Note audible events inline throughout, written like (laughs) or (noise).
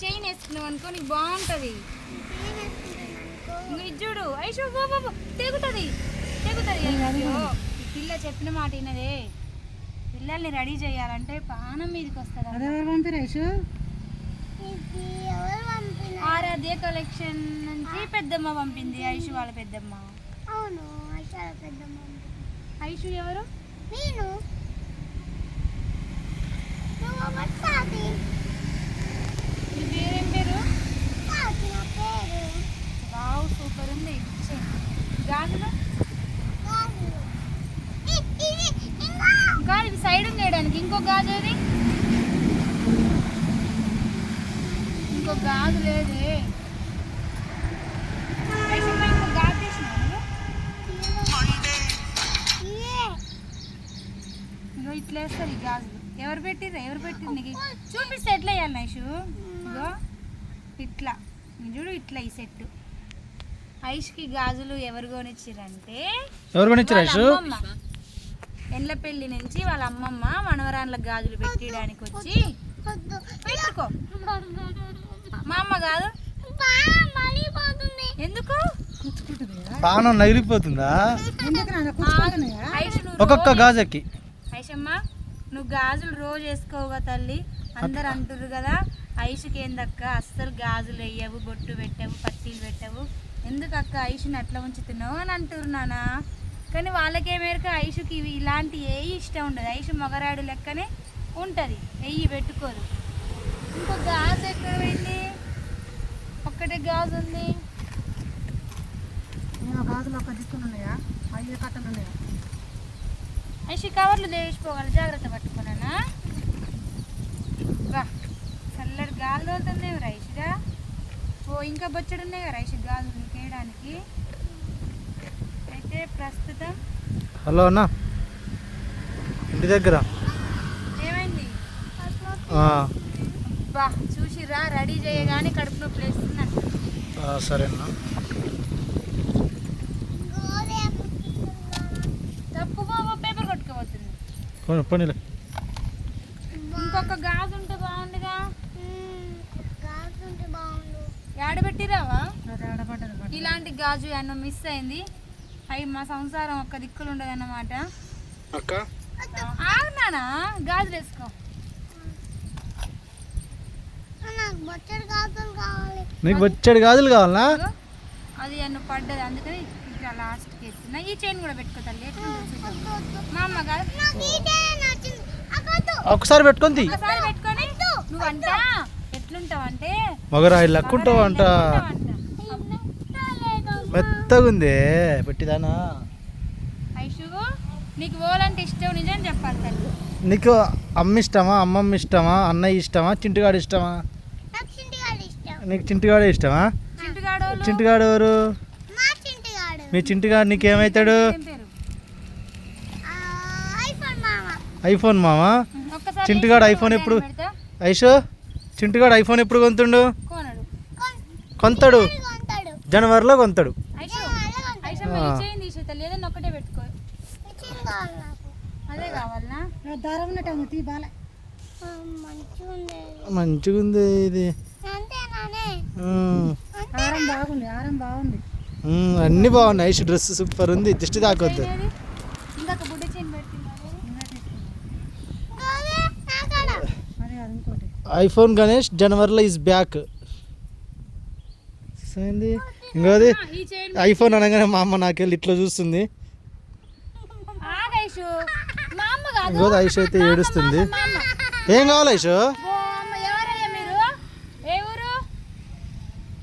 Chain వేసుకున్నావు అనుకో నీకు బాగుంటది. ఇంకో ఇది చూడు. ఐషు. తెగుతుంది. తెగుతుంది. పిల్ల చెప్పిన మాట వినదే. పిల్లల్ని రెడీ చేయాలంటే పానం మీదకి వస్తుంది అదే ఎవరు పంపిరు ఐషు? ఆరాధ్య కలెక్షన్ నుంచి పెద్దమ్మ పంపింది. ఐషు వాళ్ళ పెద్దమ్మ. అవును ఐషు ఎవరు? నేను నువ్వు వచ్చాది నీ పేరేం పేరు కాదు నా పేరు వావ్ సూపర్ ఉంది ఇచ్చే. గాజులు కాదు ఇ- ఇది ఇంకా ఇంకా ఇది సైడ్ చేయడానికి ఇంకో గాజు ఏది? ఇంకో గాజు లేదే. ఇట్లా వేస్తారు ఈ గాజులు. ఎవరు పెట్టిర్రు? ఎవరు పెట్టిర్రు నీకు? చూపిస్తే ఎట్లా వేయాలి నైషు? ఇగో ఇట్లా. ఇది చూడు ఇట్లా ఈ సెట్ ఐష్కి గాజులు ఎవరు కొనిచ్చిరంటే ఎవరు కొనిచ్చారు ఐషు. ఎండ్లపల్లి నుంచి వాళ్ళ అమ్మమ్మ మనవరాన్ల గాజులు పెట్టడానికి వచ్చి పెట్టుకో. మా అమ్మ కాదు. ఎందుకు? పానం నగిలిపోతుందా? ఒక్కొక్క గాజుకి. ఐషమ్మ నువ్వు గాజులు రోజు వేసుకోవుగా తల్లి. అందరు అంటుర్రు కదా ఐషుకి ఏందక్క అస్సలు గాజులు వేయవు బొట్టు పెట్టవు పట్టీలు పెట్టవు. ఎందుకు అక్క ఐషుని అట్లా ఉంచుతున్నావు అని అంటుర్రు నాన్న కానీ వాళ్ళకేమేరకు ఐషుకి ఇవి ఇలాంటి ఏ ఇష్టం ఉండదు. ఐషు మగరాడు లెక్కనే ఉంటుంది. వెయ్యి పెట్టుకోదు. ఇంకో గాజు ఎక్కడ పోయింది? ఒక్కటే గాజు ఉంది. గాజులు ఒక దిక్కులు ఉన్నాయా అయ్యే కట్టలు ఉన్నాయా ఐషి కవర్లు లేచిపోగలరు జాగ్రత్త పట్టుకున్నానా? వా చల్లటి గాలి తోలుతుంది రైస్గా ఓ ఇంకా బొచ్చడు ఉన్నాయి కదా రైస్ గాజులు నీకు వేయడానికి అయితే ప్రస్తుతం హలో అన్న. ఇంటి దగ్గర? చూసిరా రెడీ చేయగానే కడుపు నొప్పి సరే అన్న. పేపర్ కొట్టుకోబోతుంది పోనీ, పోనీలే. ఇంకొక గాజు ఉంటే బాగుందిగా కాకుంటే బాగుండు. ఏడబెట్టిరావా ఇలాంటి గాజు అన్న మిస్ అయింది? అవి మా సంసారం ఒక్క దిక్కులు ఉండదన్నమాట అక్క ఆగునానా గాజులు వేసుకో. నాకు బొచ్చడి కాకులు కావాలి. నీకు వచ్చాడు గాజులు కావాలనా ఇదిగో, అది అన్న పడ్డది అందుకని ఇట్లా లాస్ట్కి ఎత్తున్నా. ఈ చైన్ కూడా పెట్టుకో తల్లి. మా అమ్మ అక్కదు ఒకసారి పెట్టుకొని ఒకసారి పెట్టుకొని నువ్వంట ఎట్లుంటావంటే? మగరాయి లక్కుంటావు అంట మెత్తగా ఉంది పెట్టిదానా నీకు ఓలంటే ఇష్టం నిజం చెప్పాలి తల్లి. నీకు అమ్మ ఇష్టమా అమ్మమ్మ ఇష్టమా అన్నయ్య ఇష్టమా? చింటిగాడు ఇష్టమా నాకు చింటిగాడు ఇష్టమా? చింటుగాడు ఎవరు? మా చింటిగాడు. మీ చింటిగాడు నీకేమవుతాడు ఏం పేరు? ఆ, ఐఫోన్ మామ. చింటుగాడు ఐఫోన్ ఎప్పుడు? ఐషో చింటిగాడు ఐఫోన్ ఎప్పుడు కొంతుండు? కొంతాడు. జనవరిలో కొంతాడు. మంచిగా ఉంది ఇది. అన్నీ బాగున్నాయి. ఐష్ డ్రెస్ సూపర్ ఉంది దిష్టి తాకొద్దు ఐఫోన్ గణేష్ జనవరిలో ఇస్ బ్యాక్ ఏంది? ఇంకోది ఐఫోన్ అనగానే మా అమ్మ నాకెళ్ళి ఇట్లా చూస్తుంది. ఇంకోది ఐష్ అయితే ఏడుస్తుంది. ఏం కావాలి ఐష్? ఓ అమ్మ ఎవరయ్యా మీరు? ఏ ఊరు?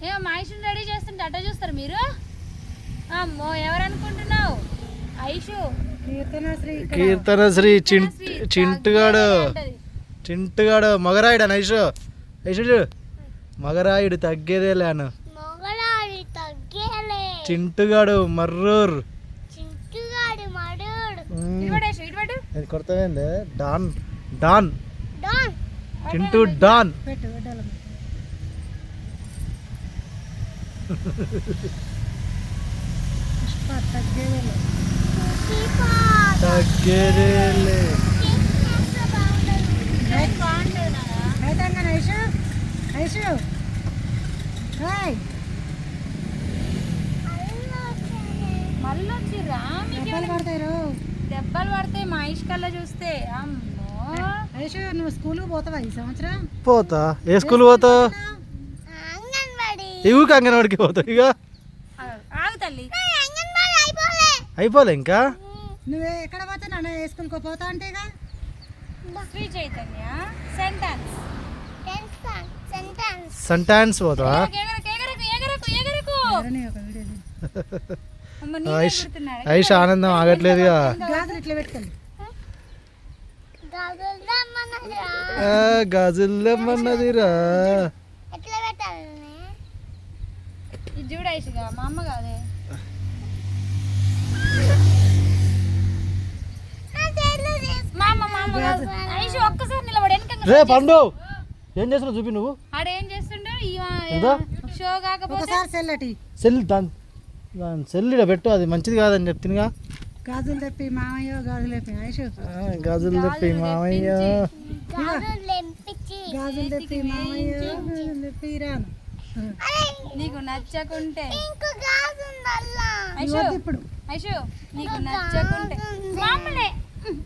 ఏమో మా ఐషుని రెడీ చేస్తుంటే అట్ట చూస్తారు మీరు? అమ్మో ఎవరు అనుకుంటున్నావు ఐషు కీర్తన శ్రీ చింట్ చింటుగాడు. చింటుగాడు మగరాయుడు అని ఐషు. ఐషు చూడు మగరాయుడు తగ్గేదేలేను మొగలాడి తగ్గేలే చింటుగాడు మర్రూర్. అది కొడతావేంది? Don. Don. Don. Chintu don. (laughs) తగ్గేదేలే బాగుండదు నాన్న. ఐషు హాయ్ మళ్ళీ వచ్చిర్రా మీకు దెబ్బలు పడతాయి రో దెబ్బలు పడతాయి మా ఇష్ కల్లా చూస్తే అమ్మో. ఐషు నువ్వు స్కూల్కి పోతావా ఈ సంవత్సరం? పోతా. ఏ స్కూల్ పోతావు అంగన్వాడికి పోతావు ఇక? ఆగు, తల్లి. అయిపోలే. ఇంకా? నువ్వు ఎక్కడ పోతా నాన్న ఏ స్కూల్కి పోతా అంటే ఇక? శ్రీ చైతన్య సెంటెన్స్ సెంటెన్స్ సంటాన్స్ పోతావా? ఎగరకు ఎగరకు ఎగరకు ఎగరకు. (laughs) ఐష్ ఆనందం ఆగట్లేదుగా గాజులు ఇట్లా పెట్టుకోండి గగులుదామన్నదిరా ఆ, గాజుల్లమ్మన్నదిరా రే పండు. ఏం చేస్తున్నావు చూపి నువ్వు? ఆడేం చేస్తుండో? ఈ ఏదో? షో కాకపోతే ఒకసారి సెల్లటి సెల్ దాని దాని సెల్ ఈడ పెట్టు అది మంచిది కాదని చెప్తున్నా గాజులు తెప్పి మామయ్య గాజులు తెప్పి గాజులు తెప్పి మామయ్య. గాజులు తెప్పి మామయ్య గాజులు తెప్పి రాను నీకు నచ్చకుంటే. ఇప్పుడు. ఐషు నీకు నచ్చకుంటే.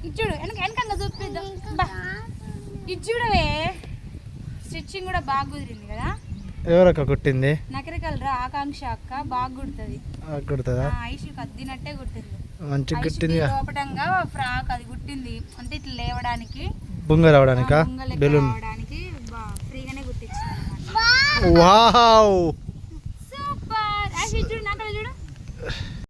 ఇచ్చుడు వెనక వెనకంగా చూపిద్దాం. బా. ఇచ్చుడవే స్టిచ్చింగ్ కూడా బాగా కుదిరింది కదా. ఎవరక్క కుట్టింది? నకరికలరా ఆకాంక్ష అక్క బాగా కుడుతుంది. కుడుతుందా? అద్దినట్టే కుట్టింది. లోపటంగా ఫ్రాక్ అది కుట్టింది. అంటే ఇట్లా లేవడానికి. బుంగ రావడానికా బెలూన్. ఫ్రీగానే కుట్టించింది వావ్!